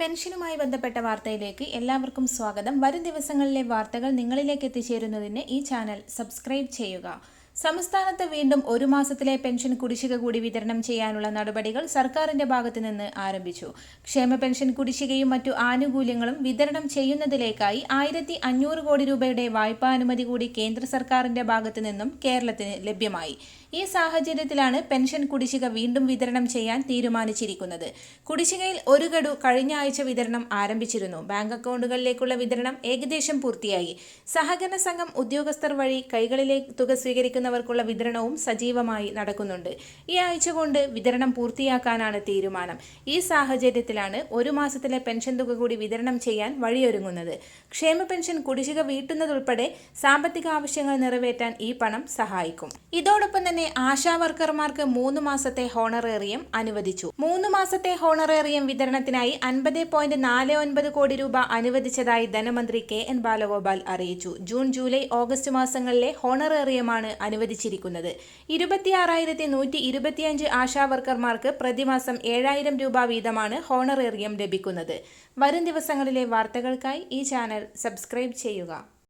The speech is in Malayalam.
പെൻഷനുമായി ബന്ധപ്പെട്ട വാർത്തയിലേക്ക് എല്ലാവർക്കും സ്വാഗതം. വരും ദിവസങ്ങളിലെ വാർത്തകൾ നിങ്ങളിലേക്ക് എത്തിച്ചേരുന്നതിന് ഈ ചാനൽ സബ്സ്ക്രൈബ് ചെയ്യുക. സംസ്ഥാനത്ത് വീണ്ടും ഒരു മാസത്തിലെ പെൻഷൻ കുടിശ്ശിക കൂടി വിതരണം ചെയ്യാനുള്ള നടപടികൾ സർക്കാരിന്റെ ഭാഗത്തു നിന്ന് ആരംഭിച്ചു. ക്ഷേമ പെൻഷൻ കുടിശ്ശികയും മറ്റു ആനുകൂല്യങ്ങളും വിതരണം ചെയ്യുന്നതിലേക്കായി ആയിരത്തി അഞ്ഞൂറ് കോടി രൂപയുടെ വായ്പാ അനുമതി കൂടി കേന്ദ്ര സർക്കാരിന്റെ ഭാഗത്തു നിന്നും കേരളത്തിന് ലഭ്യമായി. ഈ സാഹചര്യത്തിലാണ് പെൻഷൻ കുടിശ്ശിക വീണ്ടും വിതരണം ചെയ്യാൻ തീരുമാനിച്ചിരിക്കുന്നത്. കുടിശ്ശികയിൽ ഒരു ഗഡു കഴിഞ്ഞ ആഴ്ച വിതരണം ആരംഭിച്ചിരുന്നു. ബാങ്ക് അക്കൗണ്ടുകളിലേക്കുള്ള വിതരണം ഏകദേശം പൂർത്തിയായി. സഹകരണ സംഘം ഉദ്യോഗസ്ഥർ വഴി കൈകളിലെ തുക സ്വീകരിക്കുന്നവർക്കുള്ള വിതരണവും സജീവമായി നടക്കുന്നുണ്ട്. ഈ ആഴ്ച കൊണ്ട് വിതരണം പൂർത്തിയാക്കാനാണ് തീരുമാനം. ഈ സാഹചര്യത്തിലാണ് ഒരു മാസത്തിലെ പെൻഷൻ തുക കൂടി വിതരണം ചെയ്യാൻ വഴിയൊരുങ്ങുന്നത്. ക്ഷേമ പെൻഷൻ കുടിശ്ശിക വീട്ടുന്നതുൾപ്പെടെ സാമ്പത്തിക ആവശ്യങ്ങൾ നിറവേറ്റാൻ ഈ പണം സഹായിക്കും. ഇതോടൊപ്പം തന്നെ ആശാ വർക്കർമാർക്ക് മൂന്ന് മാസത്തെ ഹോണറേറിയം അനുവദിച്ചു. മൂന്ന് മാസത്തെ ഹോണറേറിയം വിതരണത്തിനായി അൻപത് പോയിന്റ് നാല് ഒൻപത് കോടി രൂപ അനുവദിച്ചതായി ധനമന്ത്രി കെ എൻ ബാലഗോപാൽ അറിയിച്ചു. ജൂൺ ജൂലൈ ഓഗസ്റ്റ് മാസങ്ങളിലെ ഹോണറേറിയമാണ് അനുവദിച്ചിരിക്കുന്നത്. ഇരുപത്തിയാറായിരത്തി നൂറ്റി ഇരുപത്തിയഞ്ച് ആശാവർക്കർമാർക്ക് പ്രതിമാസം ഏഴായിരം രൂപ വീതമാണ് ഹോണറേറിയം ലഭിക്കുന്നത്. വരും ദിവസങ്ങളിലെ വാർത്തകൾക്കായി ഈ ചാനൽ സബ്സ്ക്രൈബ് ചെയ്യുക.